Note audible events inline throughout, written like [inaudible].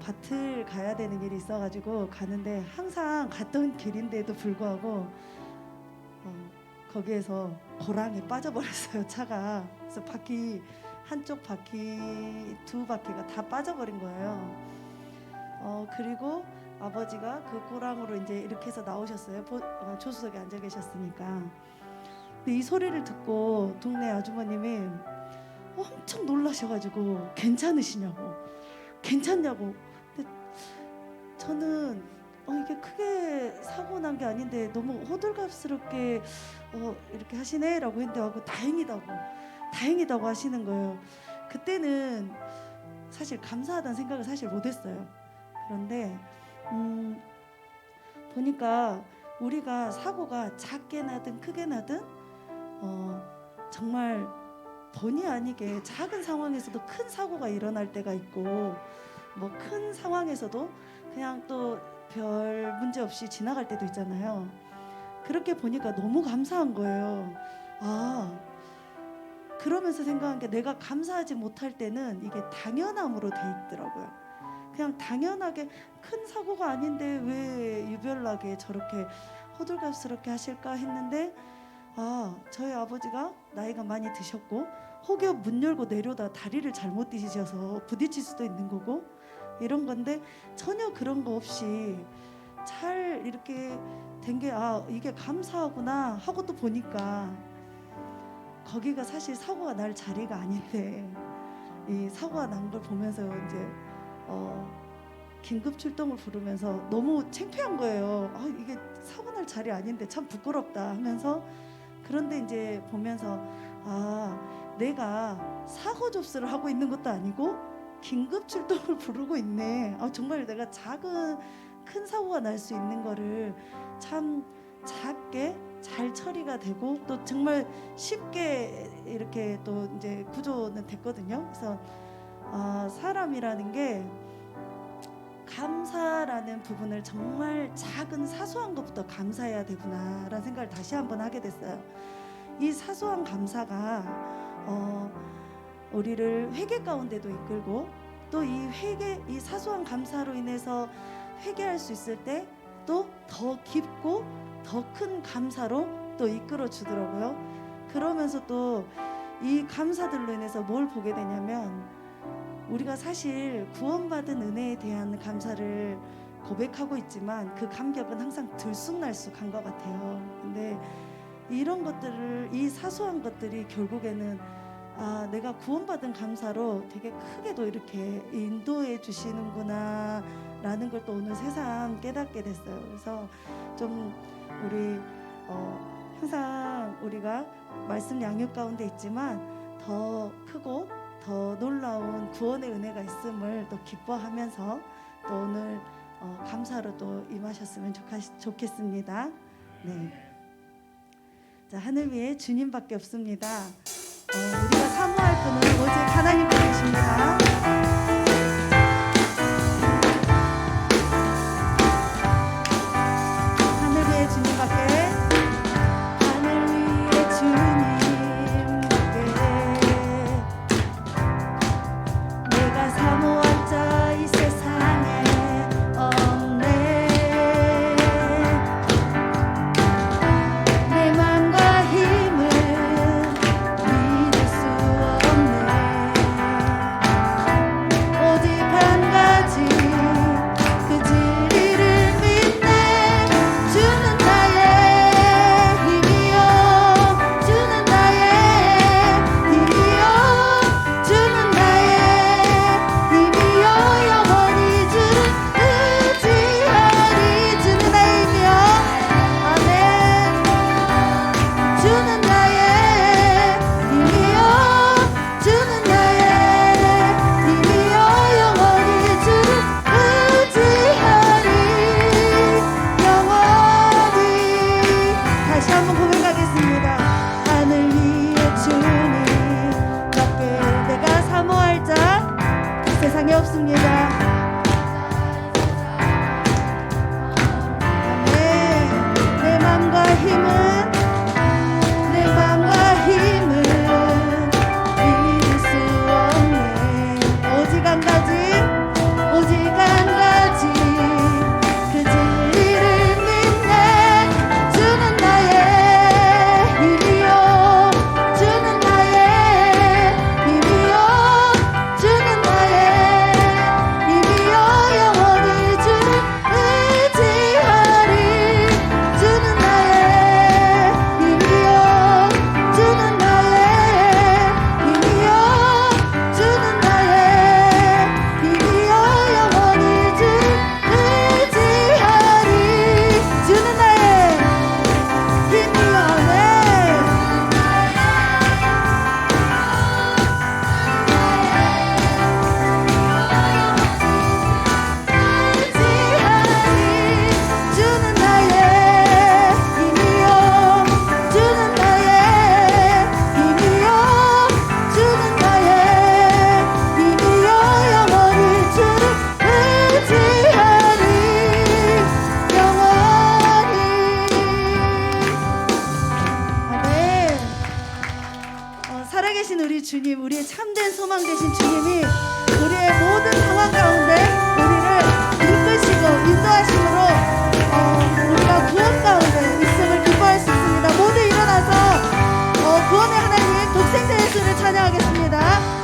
밭을 가야 되는 일이 있어가지고 가는데 항상 갔던 길인데도 불구하고 어, 거기에서 고랑에 빠져버렸어요 차가. 그래서 바퀴 한쪽 바퀴 두 바퀴가 다 빠져버린 거예요. 어 그리고 아버지가 그 고랑으로 이제 이렇게 해서 나오셨어요. 보- 어, 조수석에 앉아 계셨으니까. 근데 이 소리를 듣고 동네 아주머님이 엄청 놀라셔가지고 괜찮으시냐고, 괜찮냐고. 근데 저는 어, 이게 크게 사고 난 게 아닌데 너무 호들갑스럽게 어, 이렇게 하시네라고 했는데 하고 다행이다고, 다행이다고 하시는 거예요. 그때는 사실 감사하다는 생각을 사실 못했어요. 그런데 음, 보니까 우리가 사고가 작게 나든 크게 나든 어, 정말 본의 아니게 작은 상황에서도 큰 사고가 일어날 때가 있고 뭐 큰 상황에서도 그냥 또 별 문제 없이 지나갈 때도 있잖아요. 그렇게 보니까 너무 감사한 거예요. 아 그러면서 생각한 게 내가 감사하지 못할 때는 이게 당연함으로 돼 있더라고요. 그냥 당연하게 큰 사고가 아닌데 왜 유별나게 저렇게 호들갑스럽게 하실까 했는데 아 저희 아버지가 나이가 많이 드셨고 혹여 문 열고 내려다 다리를 잘못 뒤지셔서 부딪힐 수도 있는 거고 이런 건데 전혀 그런 거 없이 잘 이렇게 된 게 아 이게 감사하구나 하고 또 보니까 거기가 사실 사고가 날 자리가 아닌데 이 사고가 난 걸 보면서 이제 어, 긴급 출동을 부르면서 너무 창피한 거예요. 아, 이게 사고 날 자리 아닌데 참 부끄럽다 하면서 그런데 이제 보면서 아 내가 사고 접수를 하고 있는 것도 아니고 긴급 출동을 [laughs] 부르고 있네. 아, 정말 내가 작은 큰 사고가 날 수 있는 거를 참 작게 잘 처리가 되고 또 정말 쉽게 이렇게 또 이제 구조는 됐거든요. 그래서 아, 사람이라는 게 감사라는 부분을 정말 작은 사소한 것부터 감사해야 되구나라는 생각을 다시 한번 하게 됐어요. 이 사소한 감사가 어, 우리를 회개 가운데도 이끌고 또 이 회개 이 사소한 감사로 인해서 회개할 수 있을 때 또 더 깊고 더 큰 감사로 또 이끌어 주더라고요. 그러면서 또 이 감사들로 인해서 뭘 보게 되냐면 우리가 사실 구원받은 은혜에 대한 감사를 고백하고 있지만 그 감격은 항상 들쑥날쑥한 것 같아요. 근데 이런 것들을 이 사소한 것들이 결국에는 아 내가 구원받은 감사로 되게 크게도 이렇게 인도해 주시는구나 라는 걸 또 오늘 세상 깨닫게 됐어요. 그래서 좀 우리 어, 항상 우리가 말씀 양육 가운데 있지만 더 크고 더 놀라운 구원의 은혜가 있음을 또 기뻐하면서 또 오늘 어, 감사로 또 임하셨으면 좋겠습니다. 네. 자 하늘 위에 주님밖에 없습니다. 어, 우리가 사모할 분은 오직 살아계신 우리 주님, 우리의 참된 소망 되신 주님이 우리의 모든 상황 가운데 우리를 이끄시고 인도하심으로 어, 우리가 구원 가운데 있음을 기뻐할 수 있습니다. 모두 일어나서 어, 구원의 하나님 독생자 예수를 찬양하겠습니다.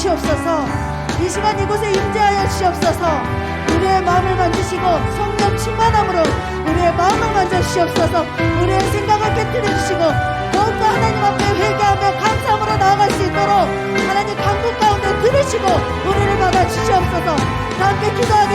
주시옵소서. 이 시간 이곳에 임재하여 주시옵소서. 우리의 마음을 만지시고 성령 충만함으로 우리의 마음을 만져 주시옵소서. 우리의 생각을 깨뜨려 주시고 더욱더 하나님 앞에 회개하며 감사함으로 나아갈 수 있도록 하나님 강국 가운데 들으시고 우리를 받아 주시옵소서. 함께 기도하겠습니다.